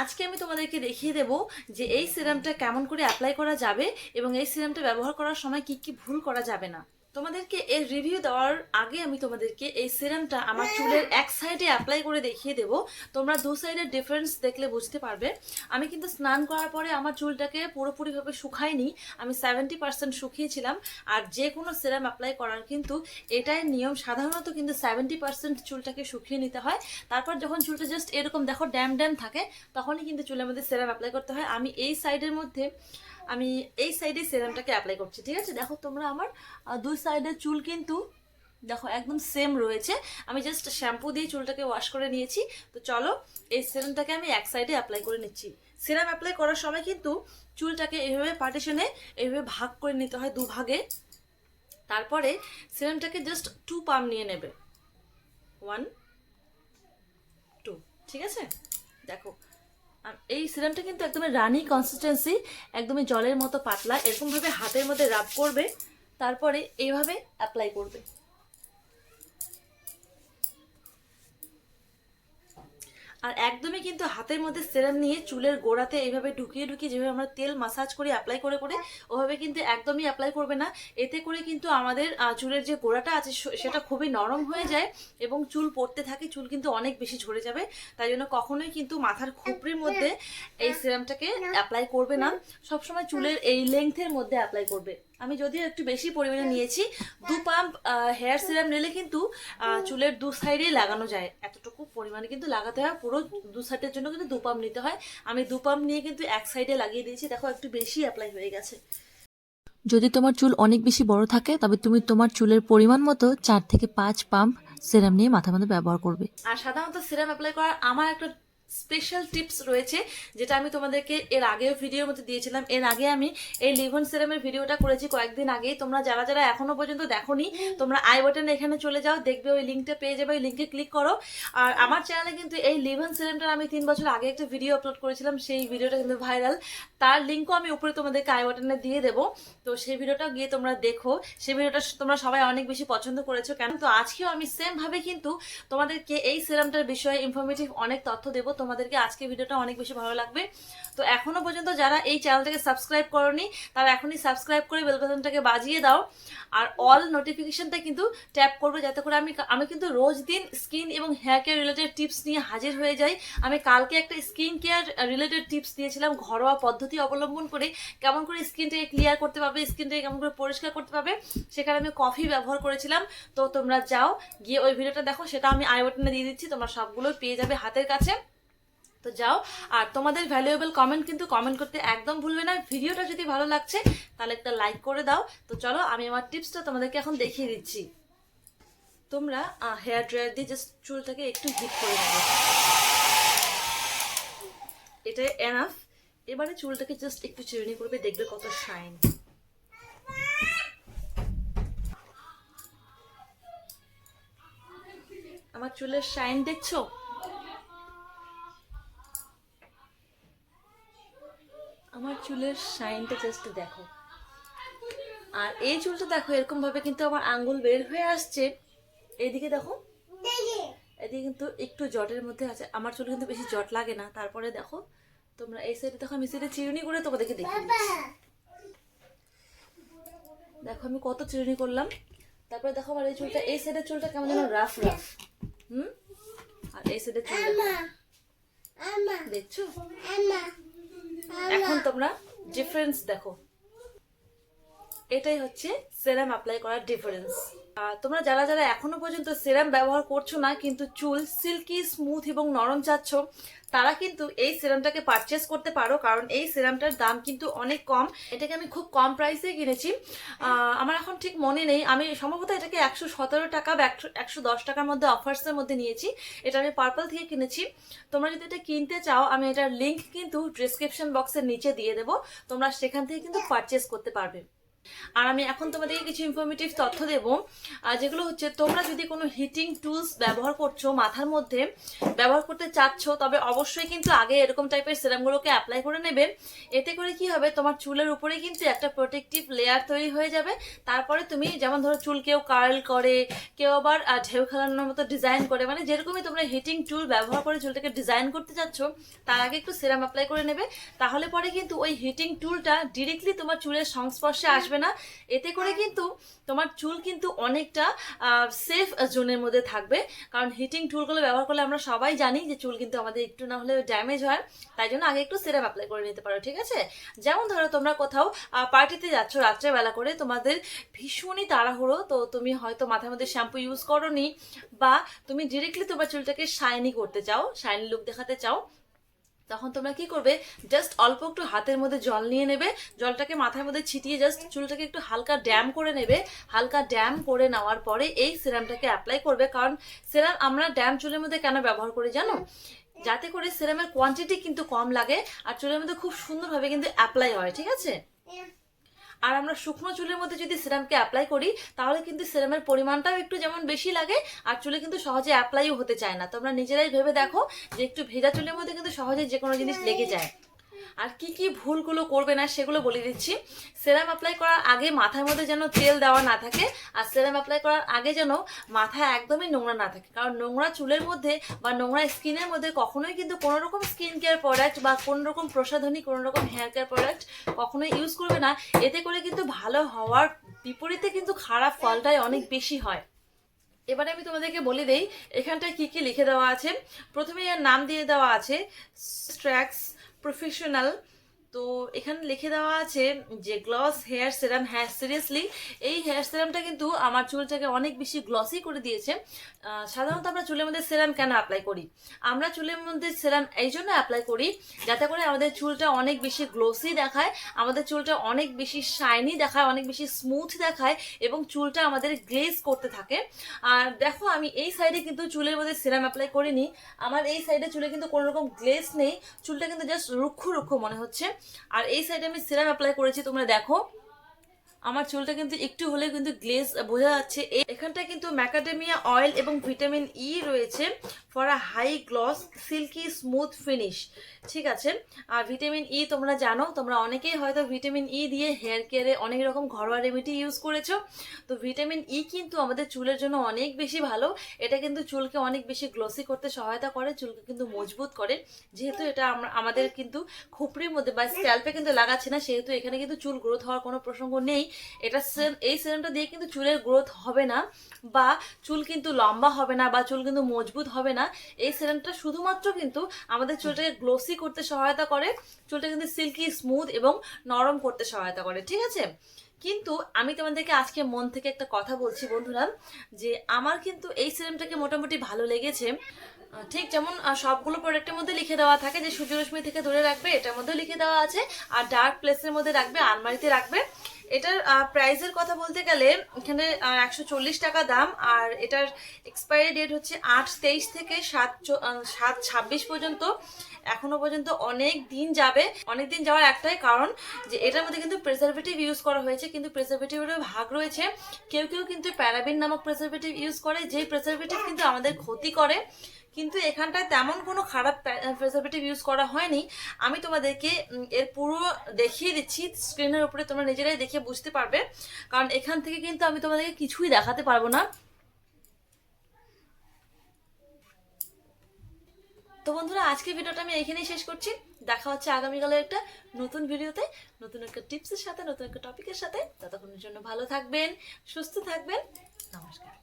আজকে আমি তোমাদেরকে দেখিয়ে দেব যে এই সিরামটা কেমন করে অ্যাপ্লাই করা যাবে এবং এই সিরামটা ব্যবহার করার সময় কি কি ভুল করা যাবে না। তোমাদেরকে এর রিভিউ দেওয়ার আগে আমি তোমাদেরকে এই সিরামটা আমার চুলের এক সাইডে অ্যাপ্লাই করে দেখিয়ে দেবো। তোমরা দু সাইডের ডিফারেন্স দেখলে বুঝতে পারবে। আমি কিন্তু স্নান করার পরে আমার চুলটাকে পুরোপুরিভাবে শুকাইনি আমি সেভেন্টি পার্সেন্ট শুকিয়েছিলাম। আর যে কোনো সিরাম অ্যাপ্লাই করার কিন্তু এটাই নিয়ম। সাধারণত কিন্তু সেভেন্টি পার্সেন্ট চুলটাকে শুকিয়ে নিতে হয়। তারপর যখন চুলটা জাস্ট এরকম দেখো ড্যাম ড্যাম থাকে তখনই কিন্তু চুলের মধ্যে সিরাম অ্যাপ্লাই করতে হয়। আমি এই সাইডের মধ্যে আমি এই সাইডে সিরামটাকে অ্যাপ্লাই করছি, ঠিক আছে? দেখো তোমরা আমার দুই সাইডের চুল কিন্তু দেখো একদম সেম রয়েছে। আমি জাস্ট শ্যাম্পু দিয়ে চুলটাকে ওয়াশ করে নিয়েছি। তো চলো, এই সিরামটাকে আমি এক সাইডে অ্যাপ্লাই করে নিচ্ছি। সিরাম অ্যাপ্লাই করার সময় কিন্তু চুলটাকে এইভাবে পার্টিশনে এইভাবে ভাগ করে নিতে হয় দু ভাগে তারপরে সিরামটাকে জাস্ট টু পাম নিয়ে নেবে। ওয়ান টু ঠিক আছে? দেখো এই সিরামটা কিন্তু একদমই রানি কনসিস্টেন্সি একদমই জলের মতো পাতলা, এরকমভাবে হাতের মধ্যে রাব করবে, তারপরে এইভাবে অ্যাপ্লাই করবে। আর একদমই কিন্তু হাতের মধ্যে সেরাম নিয়ে চুলের গোড়াতে এইভাবে ঢুকিয়ে ঢুকিয়ে যেভাবে আমরা তেল মাসাজ করে অ্যাপ্লাই করে করে, ওভাবে কিন্তু একদমই অ্যাপ্লাই করবে না। এতে করে কিন্তু আমাদের চুলের যে গোড়াটা আছে সেটা খুবই নরম হয়ে যায় এবং চুল পড়তে থাকে, চুল কিন্তু অনেক বেশি ঝরে যাবে। তাই জন্য কখনোই কিন্তু মাথার খুপড়ির মধ্যে এই সিরামটাকে অ্যাপ্লাই করবে না। সবসময় চুলের এই লেংথের মধ্যে অ্যাপ্লাই করবে। আমি যদিও একটু বেশি পরিমাণে নিয়েছি দু পাম্প হেয়ার সিরাম নিলে কিন্তু চুলের দু সাইডেই লাগানো যায়। এতটুকু পরিমাণে কিন্তু লাগাতে হয় পুরো দু সাইডের জন্য কিন্তু দু পাম্প নিতে হয়। আমি দু পাম্প নিয়ে কিন্তু এক সাইডে লাগিয়ে দিয়েছি দেখো একটু বেশি অ্যাপ্লাই হয়ে গেছে। যদি তোমার চুল অনেক বেশি বড় থাকে তবে তুমি তোমার চুলের পরিমাণ মতো চার থেকে পাঁচ পাম্প সিরাম নিয়ে মাথার মধ্যে ব্যবহার করবে। আর সাধারণত সিরাম অ্যাপ্লাই করার আমার একটা স্পেশাল টিপস রয়েছে, যেটা আমি তোমাদেরকে এর আগেও ভিডিওর মধ্যে দিয়েছিলাম। এর আগে আমি এই লিভন সিরামের ভিডিওটা করেছি কয়েকদিন আগেই তোমরা যারা যারা এখনও পর্যন্ত দেখোনি, তোমরা আই বাটনে এখানে চলে যাও, দেখবে ওই লিঙ্কটা পেয়ে যাবে, ওই লিঙ্কে ক্লিক করো। আর আমার চ্যানেলে কিন্তু এই লিভন সিরামটার আমি তিন বছর আগে একটা ভিডিও আপলোড করেছিলাম, সেই ভিডিওটা কিন্তু ভাইরাল তার লিঙ্কও আমি উপরে তোমাদেরকে আই বাটনে দিয়ে দেবো। তো সেই ভিডিওটা গিয়ে তোমরা দেখো। সেই ভিডিওটা তোমরা সবাই অনেক বেশি পছন্দ করেছ, কেন? তো আজকেও আমি সেমভাবে কিন্তু তোমাদেরকে এই সিরামটার বিষয়ে ইনফরমেটিভ অনেক তথ্য দেবো। তোমাদেরকে আজকে ভিডিওটা অনেক বেশি ভালো লাগবে। তো এখনও পর্যন্ত যারা এই চ্যানেলটাকে সাবস্ক্রাইব করনি, তারা এখনই সাবস্ক্রাইব করে বেল বাটনটাকে বাজিয়ে দাও। আর অল নোটিফিকেশনটা কিন্তু ট্যাপ করবে যাতে করে আমি আমি কিন্তু রোজ দিন স্কিন এবং হেয়ার কেয়ার রিলেটেড টিপস নিয়ে হাজির হয়ে যাই। আমি কালকে একটা স্কিন কেয়ার রিলেটেড টিপস দিয়েছিলাম, ঘরোয়া পদ্ধতি অবলম্বন করে কেমন করে স্কিনটাকে ক্লিয়ার করতে পারবে স্কিনটাকে কেমন করে পরিষ্কার করতে পারবে, সেখানে আমি কফি ব্যবহার করেছিলাম। তো তোমরা যাও, গিয়ে ওই ভিডিওটা দেখো, সেটা আমি আই বাটনে দিয়ে দিচ্ছি, তোমরা সবগুলো পেয়ে যাবে হাতের কাছে। তো যাও, আর তোমাদের ভ্যালুয়েবল কমেন্ট কিন্তু কমেন্ট করতে একদম ভুলবে না। ভিডিওটা যদি ভালো লাগছে, তাহলে একটা লাইক করে দাও। তো চলো, আমি আমার টিপসটা তোমাদেরকে এখন দেখিয়ে দিচ্ছি। তোমরা হেয়ার ড্রায়ার দিয়ে জাস্ট চুলটাকে একটু হিট করে নেবে। এটা এনাফ এবারে চুলটাকে জাস্ট একটু চিরুনি করবে, দেখবে কত শাইন আমার চুলের শাইন দেখছ আমার চুলের শাইনটা জাস্ট দেখো। আর এই চুলটা দেখো এরকম ভাবে কিন্তু আমার আঙ্গুল বের হয়ে আসছে। এইদিকে দেখো। এদিকে কিন্তু একটু জটের মধ্যে আছে। আমার চুল কিন্তু বেশি জট লাগে না। তারপরে দেখো তোমরা এই সাইডে দেখো আমি সাইডে চিরুনি করে তোমাদেরকে দিচ্ছি। দেখো আমি কত চিরুনি করলাম। তারপরে দেখো আমার এই চুলটা এই সাইডের চুলটা কেমন যেন রাফ রাফ হুম? আর এই সাইডের চুল দেখো। দেখছ? এখন তোমরা ডিফারেন্স দেখো। এটাই হচ্ছে সেরাম অ্যাপ্লাই করার ডিফারেন্স তোমরা যারা যারা এখনও পর্যন্ত সেরাম ব্যবহার করছ না, কিন্তু চুল সিল্কি স্মুথ এবং নরম চাচ্ছ, তারা কিন্তু এই সিরামটাকে পারচেস করতে পারো, কারণ এই সিরামটার দাম কিন্তু অনেক কম। এটাকে আমি খুব কম প্রাইসে কিনেছি। আমার এখন ঠিক মনে নেই। আমি সম্ভবত এটাকে একশো সতেরো টাকা বা একশো দশ টাকার মধ্যে অফার্সের মধ্যে নিয়েছি। এটা আমি পার্পল থেকে কিনেছি। তোমরা যদি এটা কিনতে চাও, আমি এটার লিঙ্ক কিন্তু ডিসক্রিপশন বক্সের নিচে দিয়ে দেবো। তোমরা সেখান থেকে কিন্তু পারচেস করতে পারবে। আর আমি এখন তোমাদেরকে কিছু ইনফরমেটিভ তথ্য দেব যেগুলো হচ্ছে তোমরা যদি কোনো হিটিং টুলস ব্যবহার করছ, মাথার মধ্যে ব্যবহার করতে চাচ্ছ, তবে অবশ্যই কিন্তু আগে এরকম টাইপের সিরামগুলোকে অ্যাপ্লাই করে নেবে। এতে করে কি হবে, তোমার চুলের উপরে কিন্তু একটা প্রোটেক্টিভ লেয়ার তৈরি হয়ে যাবে। তারপরে তুমি যেমন ধরো চুল কেউ কার্ল করে, কেউ আবার ঢেউ খেলানোর মতো ডিজাইন করে মানে যেরকমই তোমরা হিটিং টুল ব্যবহার করে চুলটাকে ডিজাইন করতে চাচ্ছ, তার আগে একটু সিরাম অ্যাপ্লাই করে নেবে। তাহলে পরে কিন্তু ওই হিটিং টুলটা ডিরেক্টলি তোমার চুলের সংস্পর্শে আসবে। না। এতে করে কিন্তু তোমার চুল কিন্তু অনেকটা সেফ জোনের মধ্যে থাকবে। কারণ হিটিং টুলগুলো ব্যবহার করলে আমরা সবাই জানি যে চুল কিন্তু আমাদের একটু না হলে ড্যামেজ হয়। তাই জন্য আগে একটু সিরাম অ্যাপ্লাই করে নিতে পারো ঠিক আছে? যেমন ধরো তোমরা কোথাও পার্টিতে যাচ্ছ রাত্রেবেলা করে তোমাদের ভীষণই তাড়াহুড়ো। তো তুমি হয়তো মাথার মধ্যে শ্যাম্পু ইউজ করোনি বা তুমি ডিরেক্টলি তোমার চুলটাকে শাইনি করতে চাও শাইনি লুক দেখাতে চাও। তখন তোমরা কি করবে? জাস্ট অল্প একটু হাতের মধ্যে জল নিয়ে নেবে। জলটাকে মাথার মধ্যে ছিটিয়ে জাস্ট চুলটাকে একটু হালকা ড্যাম করে নেবে। হালকা ড্যাম করে নেওয়ার পরে এই সিরামটাকে অ্যাপ্লাই করবে। কারণ সিরাম আমরা ড্যাম চুলের মধ্যে কেন ব্যবহার করি জানো? যাতে করে সিরামের কোয়ান্টিটি কিন্তু কম লাগে আর চুলের মধ্যে খুব সুন্দরভাবে কিন্তু অ্যাপ্লাই হয়, ঠিক আছে? আর আমরা শুকনো চুলের মধ্যে যদি সিরামকে অ্যাপ্লাই করি, তাহলে কিন্তু সিরামের পরিমাণটাও একটু যেমন বেশি লাগে, আর চুলে কিন্তু সহজে অ্যাপ্লাইও হতে চায় না। তোমরা নিজেরাই ভেবে দেখো যে একটু ভেজা চুলের মধ্যে কিন্তু সহজে যে কোনো জিনিস লেগে যায়। আর কি কি ভুলগুলো করবে না সেগুলো বলে দিচ্ছি। সেরাম অ্যাপ্লাই করার আগে মাথার মধ্যে যেন তেল দেওয়া না থাকে আর সেরাম অ্যাপ্লাই করার আগে যেন মাথা একদমই নোংরা না থাকে। কারণ নোংরা চুলের মধ্যে বা নোংরা স্কিনের মধ্যে কখনোই কিন্তু কোনো রকম স্কিন কেয়ার প্রোডাক্ট বা কোনো রকম প্রসাধনী কোনো রকম হেয়ার কেয়ার প্রোডাক্ট কখনোই ইউজ করবে না। এতে করে কিন্তু ভালো হওয়ার বিপরীতে কিন্তু খারাপ ফলটাই অনেক বেশি হয়। এবারে আমি তোমাদেরকে বলে দেই, এখানটায় কি কি লিখে দেওয়া আছে? প্রথমে এর নাম দিয়ে দেওয়া আছে স্ট্র্যাক্স professional তো এখানে লিখে দেওয়া আছে যে গ্লস হেয়ার সেরাম হ্যাঁ সিরিয়াসলি এই হেয়ার সেরামটা কিন্তু আমার চুলটাকে অনেক বেশি গ্লসি করে দিয়েছে। সাধারণত আমরা চুলের মধ্যে সেরাম কেন অ্যাপ্লাই করি? আমরা চুলের মধ্যে সেরাম এই জন্য অ্যাপ্লাই করি যাতে করে আমাদের চুলটা অনেক বেশি গ্লোসি দেখায়, আমাদের চুলটা অনেক বেশি শাইনি দেখায়, অনেক বেশি স্মুথ দেখায় এবং চুলটা আমাদের গ্লেজ করতে থাকে। আর দেখো, আমি এই সাইডে কিন্তু চুলের মধ্যে সেরাম অ্যাপ্লাই করিনি। আমার এই সাইডে চুলে কিন্তু কোনো রকম গ্লেজ নেই। চুলটা কিন্তু জাস্ট রুক্ষ রুক্ষ মনে হচ্ছে। আর এই সাইডে আমি সিরাম অ্যাপ্লাই করেছি তোমরা দেখো। আমার চুলটা কিন্তু একটু হলে কিন্তু গ্লেজ বোঝা যাচ্ছে। এখানটায় কিন্তু ম্যাকাডেমিয়া অয়েল এবং ভিটামিন ই রয়েছে for a high gloss silky smooth finish ঠিক আছে? আর ভিটামিন ই তোমরা জানো, তোমরা অনেকেই হয়তো ভিটামিন ই দিয়ে হেয়ার কেয়ারে অনেক রকম ঘরোয়া রেমেডি ইউজ করেছ। তো ভিটামিন ই কিন্তু আমাদের চুলের জন্য অনেক বেশি ভালো। এটা কিন্তু চুলকে অনেক বেশি গ্লসি করতে সহায়তা করে, চুলকে কিন্তু মজবুত করে। যেহেতু এটা আমরা, আমাদের কিন্তু খুপড়ির মধ্যে বা স্ক্যাল্পে কিন্তু লাগাচ্ছে না, সেহেতু এখানে কিন্তু চুল গ্রোথ হওয়ার কোনো প্রসঙ্গ নেই। এটা সেম, এই সেরামটা দিয়ে কিন্তু চুলের গ্রোথ হবে না বা চুল কিন্তু লম্বা হবে না বা চুল কিন্তু মজবুত হবে না। এই সেরামটা শুধুমাত্র কিন্তু আমাদের চুলটাকে গ্লোসি করতে সহায়তা করে, চুলটা কিন্তু সিল্কি স্মুথ এবং নরম করতে সহায়তা করে, ঠিক আছে? কিন্তু আমি তোমাদেরকে আজকে মন থেকে একটা কথা বলছি বন্ধুরা, যে আমার কিন্তু এই সিরামটাকে মোটামুটি ভালো লেগেছে। ঠিক যেমন সবগুলো প্রোডাক্টের মধ্যে লিখে দেওয়া থাকে, যে সূর্যরশ্মি থেকে দূরে রাখবে, এটার মধ্যেও লিখে দেওয়া আছে, আর ডার্ক প্লেসের মধ্যে রাখবে, আলমারিতে রাখবে। এটার প্রাইসের কথা বলতে গেলে এখানে একশো চল্লিশ টাকা দাম, আর এটার এক্সপায়ারি ডেট হচ্ছে আট তেইশ থেকে সাত সাত ছাব্বিশ পর্যন্ত। এখনও পর্যন্ত অনেক দিন যাবে। অনেক দিন যাওয়ার একটাই কারণ যে এটার মধ্যে কিন্তু প্রেসারভেটিভ ইউজ করা হয়েছে, কিন্তু প্রেসারভেটিভেরও ভাগ রয়েছে। কেউ কেউ কিন্তু প্যারাবিন নামক প্রেসারভেটিভ ইউজ করে, যেই প্রেসারভেটিভ কিন্তু আমাদের ক্ষতি করে। কিন্তু এখানটায় তেমন কোনো খারাপ প্রেসারভেটিভ ইউজ করা হয়নি। আমি তোমাদেরকে এর পুরো দেখিয়ে দিচ্ছি স্ক্রিনের উপরে তোমরা নিজেরাই দেখে বুঝতে পারবে। কারণ এখান থেকে কিন্তু আমি তোমাদেরকে কিছুই দেখাতে পারব না। তো বন্ধুরা আজকে ভিডিওটা আমি এখানেই শেষ করছি। দেখা হচ্ছে আগামীকালের একটা নতুন ভিডিওতে, নতুন একটা টিপসের সাথে, নতুন একটা টপিকের সাথে। ততক্ষণের জন্য ভালো থাকবেন, সুস্থ থাকবেন। নমস্কার।